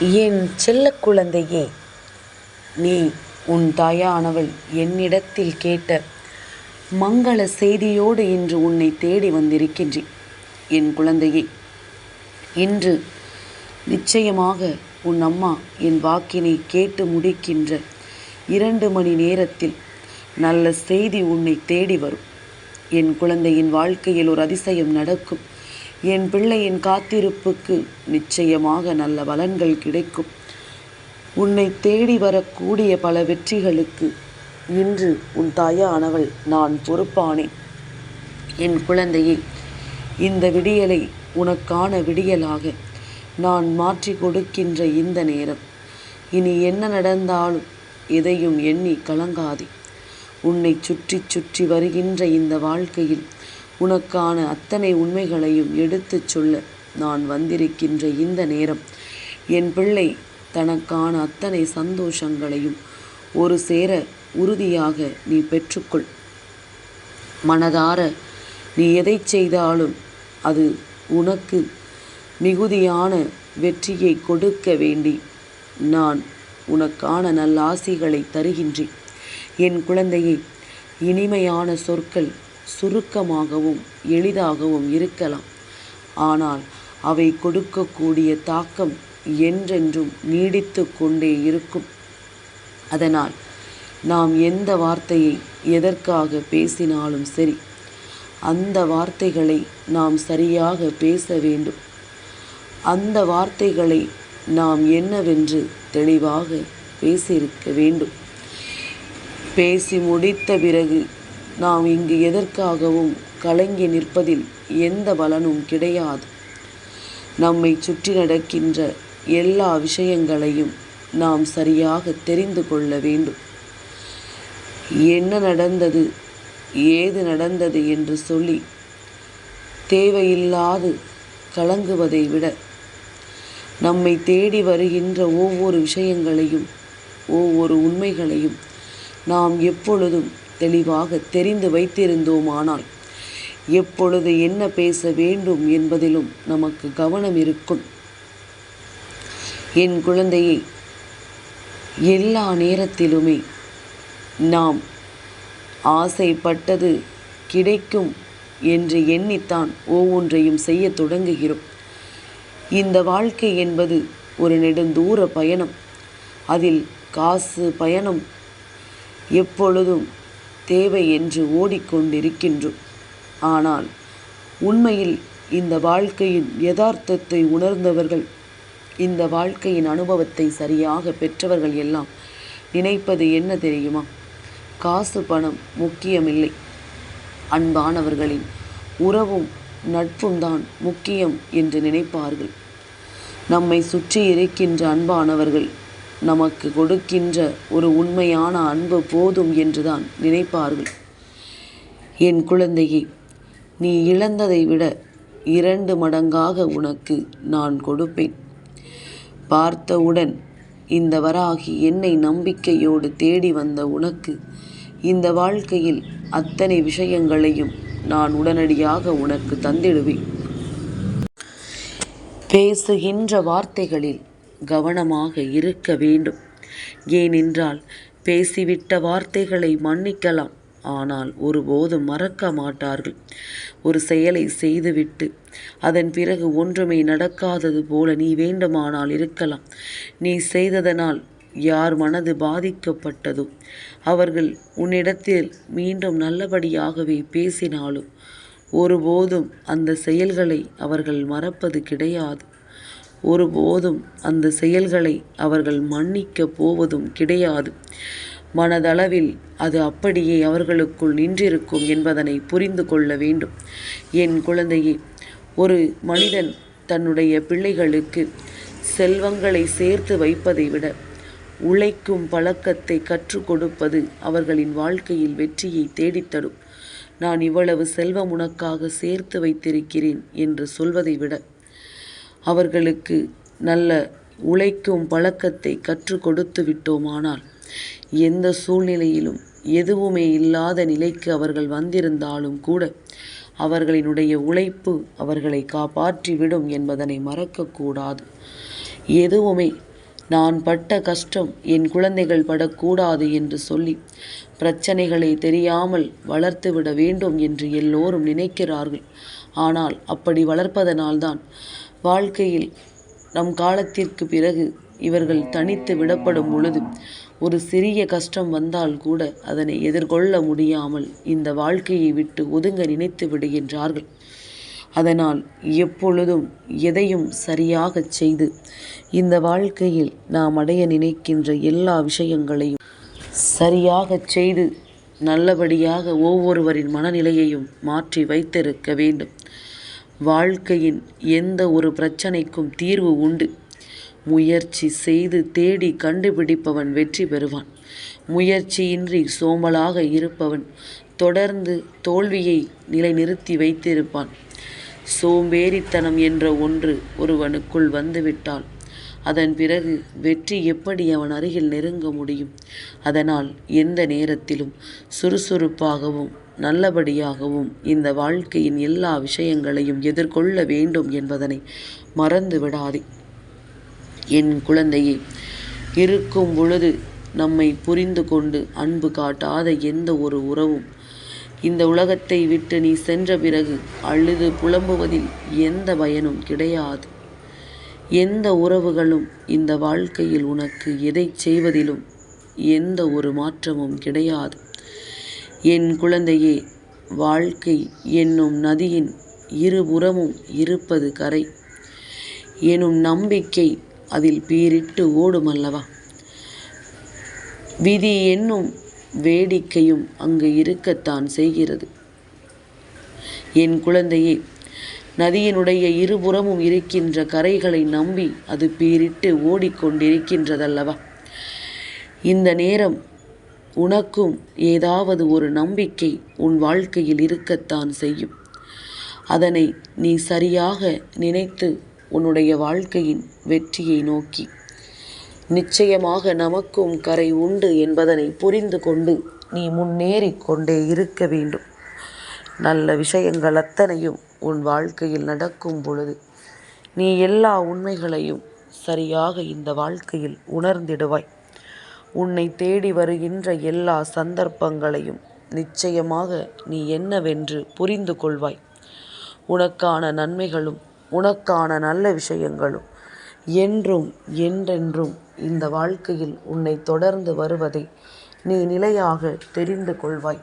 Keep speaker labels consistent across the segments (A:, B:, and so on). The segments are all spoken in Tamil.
A: என் செல்ல குழந்தையே நீ உன் தாயானவள் என்னிடத்தில் கேட்ட மங்கள செய்தியோடு இன்று உன்னை தேடி வந்திருக்கின்றேன் என் குழந்தையே. இன்று நிச்சயமாக உன் அம்மா என் வாக்கினை கேட்டு முடிக்கின்ற இரண்டு மணி நேரத்தில் நல்ல செய்தி உன்னை தேடி வரும். என் குழந்தையின் வாழ்க்கையில் ஒரு அதிசயம் நடக்கும். என் பிள்ளையின் காத்திருப்புக்கு நிச்சயமாக நல்ல பலன்கள் கிடைக்கும். உன்னை தேடி வரக்கூடிய பல வெற்றிகளுக்கு இன்று உன் தாயானவள் நான் பொறுப்பானேன் என் குழந்தையை இந்த விடியலை உனக்கான விடியலாக நான் மாற்றி கொடுக்கின்ற இந்த நேரம். இனி என்ன நடந்தாலும் எதையும் எண்ணி கலங்காதே. உன்னை சுற்றி சுற்றி வருகின்ற இந்த வாழ்க்கையில் உனக்கான அத்தனை உண்மைகளையும் எடுத்துச் சொல்ல நான் வந்திருக்கின்ற இந்த நேரம். என் பிள்ளை தனக்கான அத்தனை சந்தோஷங்களையும் ஒரு சேர உறுதியாக நீ பெற்றுக்கொள். மனதார நீ எதை செய்தாலும் அது உனக்கு மிகுதியான வெற்றியை கொடுக்க வேண்டி நான் உனக்கான நல்லாசிகளை தருகின்றேன். என் குழந்தையை இனிமையான சொற்கள் சுருக்கமாகவும் எளிதாகவும் இருக்கலாம். ஆனால் அவை கொடுக்கக்கூடிய தாக்கம் என்றென்றும் நீடித்து கொண்டே இருக்கும். அதனால் நாம் எந்த வார்த்தையை எதற்காக பேசினாலும் சரி அந்த வார்த்தைகளை நாம் சரியாக பேச வேண்டும். அந்த வார்த்தைகளை நாம் என்னவென்று தெளிவாக பேசியிருக்க வேண்டும். பேசி முடித்த பிறகு நாம் இங்கு எதற்காகவும் கலங்கி நிற்பதில் எந்த பலனும் கிடையாது. நம்மை சுற்றி நடக்கின்ற எல்லா விஷயங்களையும் நாம் சரியாக தெரிந்து கொள்ள வேண்டும். என்ன நடந்தது ஏது நடந்தது என்று சொல்லி தேவையில்லாது கலங்குவதை விட நம்மை தேடி வருகின்ற ஒவ்வொரு விஷயங்களையும் ஒவ்வொரு உண்மைகளையும் நாம் எப்பொழுதும் தெளிவாக தெரிந்து வைத்திருந்தோமானால் எப்பொழுது என்ன பேச வேண்டும் என்பதிலும் நமக்கு கவனம் இருக்கும். என் குழந்தையை எல்லா நேரத்திலுமே நாம் ஆசைப்பட்டது கிடைக்கும் என்று எண்ணித்தான் ஒவ்வொன்றையும் செய்ய தொடங்குகிறோம். இந்த வாழ்க்கை என்பது ஒரு நெடுந்தூர பயணம். அதில் காசு பயணம் எப்பொழுதும் தேவை என்று ஓடிக்கொண்டிருக்கின்றோம் ஆனால் உண்மையில் இந்த வாழ்க்கையின் யதார்த்தத்தை உணர்ந்தவர்கள் இந்த வாழ்க்கையின் அனுபவத்தை சரியாக பெற்றவர்கள் எல்லாம் நினைப்பது என்ன தெரியுமா? காசு பணம் முக்கியமில்லை. அன்பானவர்களின் உறவும் நட்பும் தான் முக்கியம் என்று நினைப்பார்கள். நம்மை சுற்றி இருக்கின்ற அன்பானவர்கள் நமக்கு கொடுக்கின்ற ஒரு உண்மையான அன்பு போதும் என்றுதான் நினைப்பார்கள். என் குழந்தையே நீ இழந்ததை விட இரண்டு மடங்காக உனக்கு நான் கொடுப்பேன். பார்த்தவுடன் இந்த வராகி என்னை நம்பிக்கையோடு தேடி வந்த உனக்கு இந்த வாழ்க்கையில் அத்தனை விஷயங்களையும் நான் உடனடியாக உனக்கு தந்திடுவேன். பேசுகின்ற வார்த்தைகளில் கவனமாக இருக்க வேண்டும். ஏனென்றால் பேசிவிட்ட வார்த்தைகளை மன்னிக்கலாம். ஆனால் ஒருபோதும் மறக்க மாட்டார்கள். ஒரு செயலை செய்துவிட்டு அதன் பிறகு ஒன்றுமே நடக்காதது போல நீ வேண்டுமானால் இருக்கலாம். நீ செய்ததனால் யார் மனது பாதிக்கப்பட்டதோ அவர்கள் உன்னிடத்தில் மீண்டும் நல்லபடியாகவே பேசினாலும் ஒருபோதும் அந்த செயல்களை அவர்கள் மறப்பது கிடையாது. ஒருபோதும் அந்த செயல்களை அவர்கள் மன்னிக்கப் போவதும் கிடையாது. மனதளவில் அது அப்படியே அவர்களுக்குள் நின்றிருக்கும் என்பதனை புரிந்து கொள்ள வேண்டும். என் குழந்தையே ஒரு மனிதன் தன்னுடைய பிள்ளைகளுக்கு செல்வங்களை சேர்த்து வைப்பதை விட உழைக்கும் பழக்கத்தை கற்றுக் கொடுப்பது அவர்களின் வாழ்க்கையில் வெற்றியை தேடித்தரும் நான் இவ்வளவு செல்வம் உனக்காக சேர்த்து வைத்திருக்கிறேன் என்று சொல்வதை விட அவர்களுக்கு நல்ல உழைக்கும் பழக்கத்தை கற்றுக் கொடுத்து விட்டோமானால் எந்த சூழ்நிலையிலும் எதுவுமே இல்லாத நிலைக்கு அவர்கள் வந்திருந்தாலும் கூட அவர்களினுடைய உழைப்பு அவர்களை காப்பாற்றிவிடும் என்பதனை மறக்கக்கூடாது. எதுவுமே நான் பட்ட கஷ்டம் என் குழந்தைகள் படக்கூடாது என்று சொல்லி பிரச்சனைகளை தெரியாமல் வளர்த்துவிட வேண்டும் என்று எல்லோரும் நினைக்கிறார்கள். ஆனால் அப்படி வளர்ப்பதனால்தான் வாழ்க்கையில் நம் காலத்திற்கு பிறகு இவர்கள் தனித்து விடப்படும் பொழுது ஒரு சிறிய கஷ்டம் வந்தால் கூட அதனை எதிர்கொள்ள முடியாமல் இந்த வாழ்க்கையை விட்டு ஒதுங்க நினைத்து விடுகின்றார்கள். அதனால் எப்பொழுதும் எதையும் சரியாகச் செய்து இந்த வாழ்க்கையில் நாம் அடைய நினைக்கின்ற எல்லா விஷயங்களையும் சரியாகச் செய்து நல்லபடியாக ஒவ்வொருவரின் மனநிலையையும் மாற்றி வைத்திருக்க வேண்டும். வாழ்க்கையின் எந்த ஒரு பிரச்சனைக்கும் தீர்வு உண்டு. முயற்சி செய்து தேடி கண்டுபிடிப்பவன் வெற்றி பெறுவான். முயற்சியின்றி சோம்பலாக இருப்பவன் தொடர்ந்து தோல்வியை நிலைநிறுத்தி வைத்திருப்பான். சோம்பேறித்தனம் என்ற ஒன்று ஒருவனுக்குள் வந்துவிட்டால் அதன் பிறகு வெற்றி எப்படி அவன் அருகில் நெருங்க முடியும்? அதனால் எந்த நேரத்திலும் சுறுசுறுப்பாகவும் நல்லபடியாகவும் இந்த வாழ்க்கையின் எல்லா விஷயங்களையும் எதிர்கொள்ள வேண்டும் என்பதனை மறந்து விடாதே. என் குழந்தையே இருக்கும் பொழுது நம்மை புரிந்து கொண்டு அன்பு காட்டாத எந்த ஒரு உறவும் இந்த உலகத்தை விட்டு நீ சென்ற பிறகு அழுது புலம்புவதில் எந்த பயனும் கிடையாது. எந்த உறவுகளும் இந்த வாழ்க்கையில் உனக்கு எதை செய்வதிலும் எந்த ஒரு மாற்றமும் கிடையாது. என் குழந்தையே வாழ்க்கை என்னும் நதியின் இருபுறமும் இருப்பது கரை. எனும் நம்பிக்கை அதில் பீரிட்டு ஓடும் அல்லவா? விதி என்னும் வேடிக்கையும் அங்கு இருக்கத்தான் செய்கிறது. என் குழந்தையே நதியினுடைய இருபுறமும் இருக்கின்ற கரைகளை நம்பி அது பீரிட்டு ஓடிக்கொண்டிருக்கின்றதல்லவா? இந்த நேரம் உனக்கும் ஏதாவது ஒரு நம்பிக்கை உன் வாழ்க்கையில் இருக்கத்தான் செய்யும். அதனை நீ சரியாக நினைத்து உன்னுடைய வாழ்க்கையின் வெற்றியை நோக்கி. நிச்சயமாக நமக்கும் கரை உண்டு என்பதனை புரிந்து கொண்டு நீ முன்னேறி கொண்டே இருக்க வேண்டும். நல்ல விஷயங்கள் அத்தனையும் உன் வாழ்க்கையில் நடக்கும் பொழுது நீ எல்லா உண்மைகளையும் சரியாக இந்த வாழ்க்கையில் உணர்ந்திடுவாய். உன்னை தேடி வருகின்ற எல்லா சந்தர்ப்பங்களையும் நிச்சயமாக நீ என்னவென்று புரிந்து கொள்வாய். உனக்கான நன்மைகளும் உனக்கான நல்ல விஷயங்களும் என்றும் என்றென்றும் இந்த வாழ்க்கையில் உன்னை தொடர்ந்து வருவதை நீ நிலையாக தெரிந்து கொள்வாய்.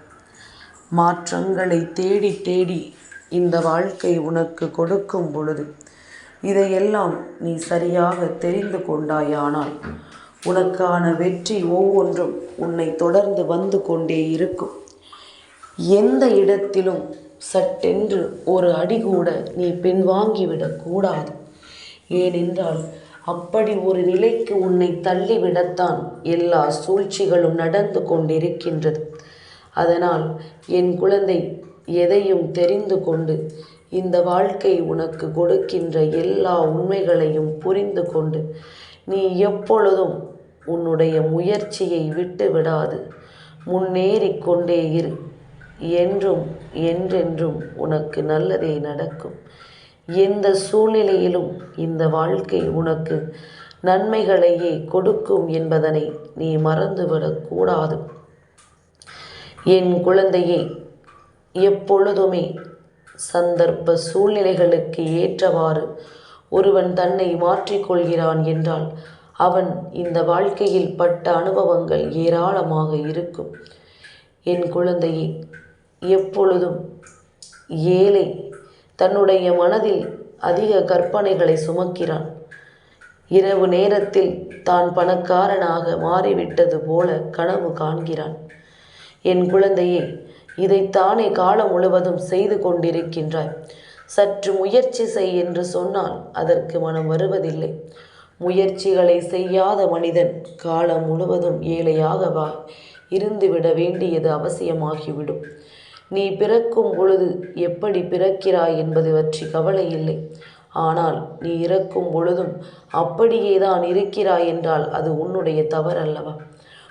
A: மாற்றங்களை தேடி தேடி இந்த வாழ்க்கை உனக்கு கொடுக்கும் பொழுது இதையெல்லாம் நீ சரியாக தெரிந்து கொண்டாயானால் உனக்கான வெற்றி ஒவ்வொன்றும் உன்னை தொடர்ந்து வந்து கொண்டே இருக்கும். எந்த இடத்திலும் சட்டென்று ஒரு அடி கூட நீ பின்வாங்கிவிடக்கூடாது ஏனென்றால் அப்படி ஒரு நிலைக்கு உன்னை தள்ளிவிடத்தான் எல்லா சூழ்ச்சிகளும் நடந்து கொண்டிருக்கின்றது. அதனால் என் குழந்தை எதையும் தெரிந்து கொண்டு இந்த வாழ்க்கை உனக்கு கொடுக்கின்ற எல்லா உண்மைகளையும் புரிந்து கொண்டு நீ எப்பொழுதும் உன்னுடைய முயற்சியை விட்டு விடாது. முன்னேறி கொண்டே இரு. என்றும் என்றென்றும் உனக்கு நல்லதே நடக்கும். எந்த சூழ்நிலையிலும் இந்த வாழ்க்கை உனக்கு நன்மைகளையே கொடுக்கும் என்பதனை நீ மறந்துவிடக்கூடாது என் குழந்தையே எப்பொழுதுமே சந்தர்ப்ப சூழ்நிலைகளுக்கு ஏற்றவாறு ஒருவன் தன்னை மாற்றிக்கொள்கிறான் என்றால் அவன் இந்த வாழ்க்கையில் பட்ட அனுபவங்கள் ஏராளமாக இருக்கும். என் குழந்தையே எப்பொழுதும் ஏழை தன்னுடைய மனதில் அதிக கற்பனைகளை சுமக்கிறான். இரவு நேரத்தில் தான் பணக்காரனாக மாறிவிட்டது போல கனவு காண்கிறான். என் குழந்தையே இதைத்தானே காலம் முழுவதும் செய்து கொண்டிருக்கின்றாய். சற்று முயற்சி செய் என்று சொன்னால் அதற்கு மனம் வருவதில்லை. முயற்சிகளை செய்யாத மனிதன் காலம் முழுவதும் ஏழையாக வா இருந்துவிட வேண்டியது அவசியமாகிவிடும். நீ பிறக்கும் பொழுது எப்படி பிறக்கிறாய் என்பது பற்றி கவலை இல்லை. ஆனால் நீ இறக்கும் பொழுதும் அப்படியே தான் இருக்கிறாய் என்றால் அது உன்னுடைய தவறல்லவா?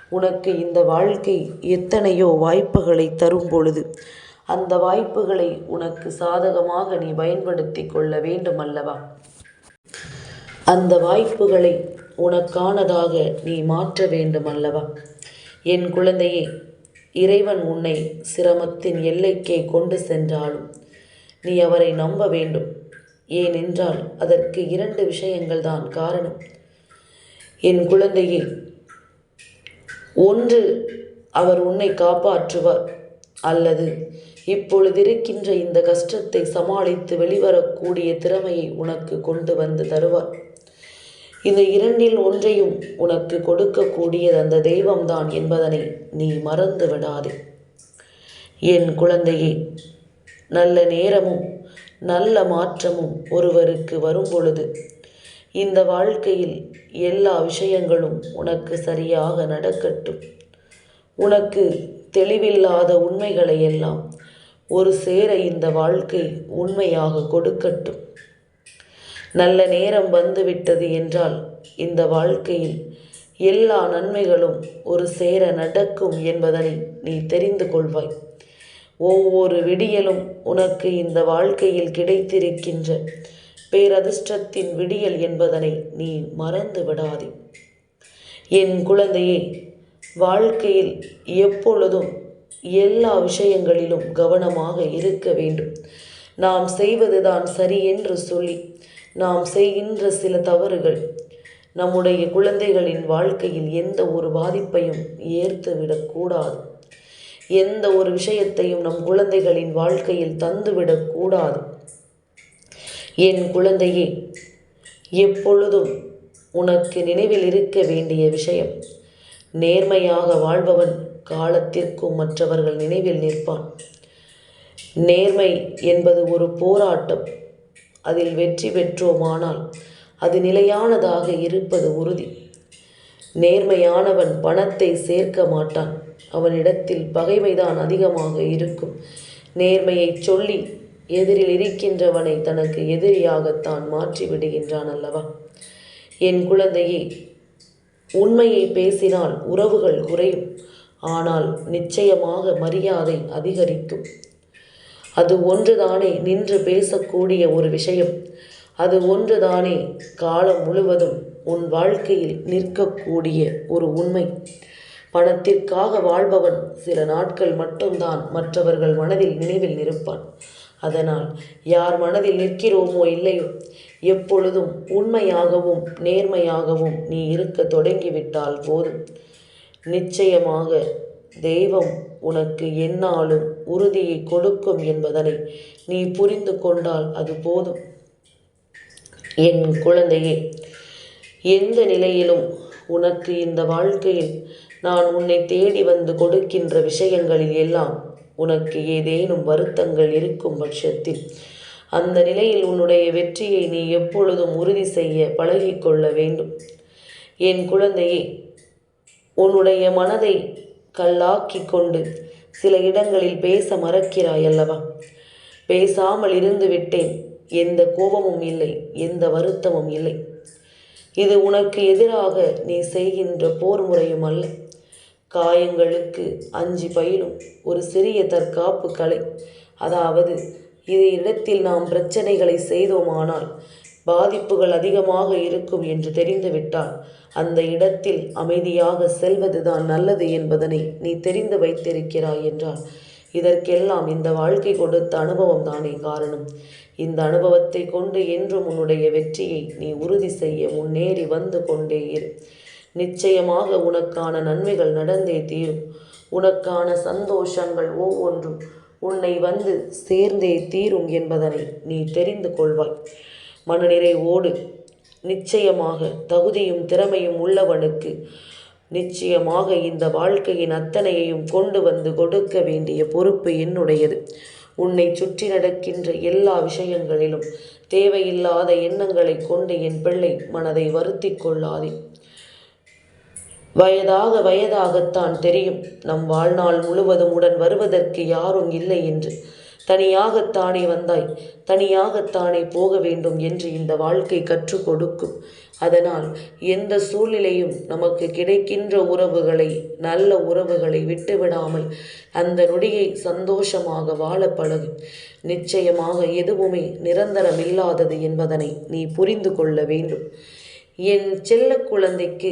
A: உனக்கு இந்த வாழ்க்கை எத்தனையோ வாய்ப்புகளை தரும் பொழுது அந்த வாய்ப்புகளை உனக்கு சாதகமாக நீ பயன்படுத்தி கொள்ள வேண்டும் அல்லவா அந்த வாய்ப்புகளை உனக்கானதாக நீ மாற்ற வேண்டும் அல்லவா என் குழந்தையே இறைவன் உன்னை சிரமத்தின் எல்லைக்கே கொண்டு சென்றாலும் நீ அவரை நம்ப வேண்டும். ஏனென்றால் அதற்கு இரண்டு விஷயங்கள் தான் காரணம். என் குழந்தையே ஒன்று அவர் உன்னை காப்பாற்றுவார். அல்லது இப்பொழுதிருக்கின்ற இந்த கஷ்டத்தை சமாளித்து வெளிவரக்கூடிய திறமையை உனக்கு கொண்டு வந்து தருவார். இந்த இரண்டில் ஒன்றையும் உனக்கு கொடுக்கக்கூடியது அந்த தெய்வம்தான் என்பதனை நீ மறந்து விடாதே. என் குழந்தையே நல்ல நேரமும் நல்ல மாற்றமும் ஒருவருக்கு வரும் பொழுது இந்த வாழ்க்கையில் எல்லா விஷயங்களும் உனக்கு சரியாக நடக்கட்டும். உனக்கு தெளிவில்லாத உண்மைகளை எல்லாம் ஒரு சேர இந்த வாழ்க்கை உண்மையாக கொடுக்கட்டும். நல்ல நேரம் வந்துவிட்டது என்றால் இந்த வாழ்க்கையில் எல்லா நன்மைகளும் ஒரு சேர நடக்கும் என்பதனை நீ தெரிந்து கொள்வாய். ஒவ்வொரு விடியலும் உனக்கு இந்த வாழ்க்கையில் கிடைத்திருக்கின்ற பேரதிர்ஷ்டத்தின் விடியல் என்பதனை நீ மறந்து விடாதே. என் குழந்தையே வாழ்க்கையில் எப்பொழுதும் எல்லா விஷயங்களிலும் கவனமாக இருக்க வேண்டும். நாம் செய்வதுதான் சரி என்று சொல்லி நாம் செய்கின்ற சில தவறுகள் நம்முடைய குழந்தைகளின் வாழ்க்கையில் எந்த ஒரு பாதிப்பையும் ஏற்றுவிடக்கூடாது எந்த ஒரு விஷயத்தையும் நம் குழந்தைகளின் வாழ்க்கையில் தந்துவிடக்கூடாது என் குழந்தையே எப்பொழுதும் உனக்கு நினைவில் இருக்க வேண்டிய விஷயம் நேர்மையாக வாழ்பவன் காலத்திற்கும் மற்றவர்கள் நினைவில் நிற்பான். நேர்மை என்பது ஒரு போராட்டம் அதில் வெற்றி பெற்றோமானால் அது நிலையானதாக இருப்பது உறுதி. நேர்மையானவன் பணத்தை சேர்க்க மாட்டான் அவனிடத்தில் பகைமைதான் அதிகமாக இருக்கும். நேர்மையை சொல்லி எதிரில் இருக்கின்றவனை தனக்கு எதிரியாகத்தான் மாற்றி விடுகின்றான் அல்லவா? என் குழந்தையே உண்மையை பேசினால் உறவுகள் குறையும். ஆனால் நிச்சயமாக மரியாதை அதிகரிக்கும். அது ஒன்றுதானே நின்று பேசக்கூடிய ஒரு விஷயம். அது ஒன்றுதானே காலம் முழுவதும் உன் வாழ்க்கையில் நிற்கக்கூடிய ஒரு உண்மை. பணத்திற்காக வாழ்பவன் சில நாட்கள் மட்டும்தான் மற்றவர்கள் மனதில் நினைவில் நிற்பான் அதனால் யார் மனதில் நிற்கிறோமோ இல்லையோ எப்பொழுதும் உண்மையாகவும் நேர்மையாகவும் நீ இருக்க தொடங்கிவிட்டால் போதும். நிச்சயமாக தெய்வம் உனக்கு என்னாலும் உறுதியை கொடுக்கும் என்பதனை நீ புரிந்து கொண்டால் அது போதும். என் குழந்தையே எந்த நிலையிலும் உனக்கு இந்த வாழ்க்கையில் நான் உன்னை தேடி வந்து கொடுக்கின்ற விஷயங்களில் எல்லாம் உனக்கு ஏதேனும் வருத்தங்கள் இருக்கும் பட்சத்தில் அந்த நிலையில் உன்னுடைய வெற்றியை நீ எப்பொழுதும் உறுதி செய்ய பழகிக்கொள்ள வேண்டும். என் குழந்தையே உன்னுடைய மனதை கல்லாக்கி கொண்டு சில இடங்களில் பேச மறக்கிறாய் அல்லவா? பேசாமல் இருந்து விட்டேன். எந்த கோபமும் இல்லை எந்த வருத்தமும் இல்லை. இது உனக்கு எதிராக நீ செய்கின்ற போர் முறையும் அல்ல. காயங்களுக்கு அஞ்சு பயிலும் ஒரு சிறிய தற்காப்பு கலை அதாவது இது இடத்தில் நாம் பிரச்சனைகளை செய்தோமானால் பாதிப்புகள் அதிகமாக இருக்கும் என்று தெரிந்துவிட்டால் அந்த இடத்தில் அமைதியாக செல்வதுதான் நல்லது என்பதனை நீ தெரிந்து வைத்திருக்கிறாய் என்றால் இதற்கெல்லாம் இந்த வாழ்க்கை கொடுத்த அனுபவம் தானே காரணம். இந்த அனுபவத்தை கொண்டு என்றும் உன்னுடைய வெற்றியை நீ உறுதி செய்ய முன்னேறி வந்து கொண்டே இரு. நிச்சயமாக உனக்கான நன்மைகள் நடந்தே தீரும். உனக்கான சந்தோஷங்கள் ஒவ்வொன்றும் உன்னை வந்து சேர்ந்தே தீரும் என்பதனை நீ தெரிந்து கொள்வாய். மனநிறைவோடு நிச்சயமாக தகுதியும் திறமையும் உள்ளவனுக்கு நிச்சயமாக இந்த வாழ்க்கையின் அத்தனையையும் கொண்டு வந்து கொடுக்க வேண்டிய பொறுப்பு என்னுடையது. உன்னை சுற்றி நடக்கின்ற எல்லா விஷயங்களிலும் தேவையில்லாத எண்ணங்களை கொண்டு என் பிள்ளை மனதை வருத்தி கொள்ளாதே. வயதாக வயதாகத்தான் தெரியும். நம் வாழ்நாள் முழுவதும் உடன் வருவதற்கு யாரும் இல்லை என்று. தனியாகத்தானே வந்தாய். தனியாகத்தானே போக வேண்டும் என்று இந்த வாழ்க்கை கற்றுக் கொடுக்கும். அதனால் எந்த சூழ்நிலையும் நமக்கு கிடைக்கின்ற உறவுகளை நல்ல உறவுகளை விட்டுவிடாமல் அந்த நொடியை சந்தோஷமாக வாழ பழகு. நிச்சயமாக எதுவுமே நிரந்தரமில்லாதது என்பதனை நீ புரிந்து கொள்ள வேண்டும். என் செல்ல குழந்தைக்கு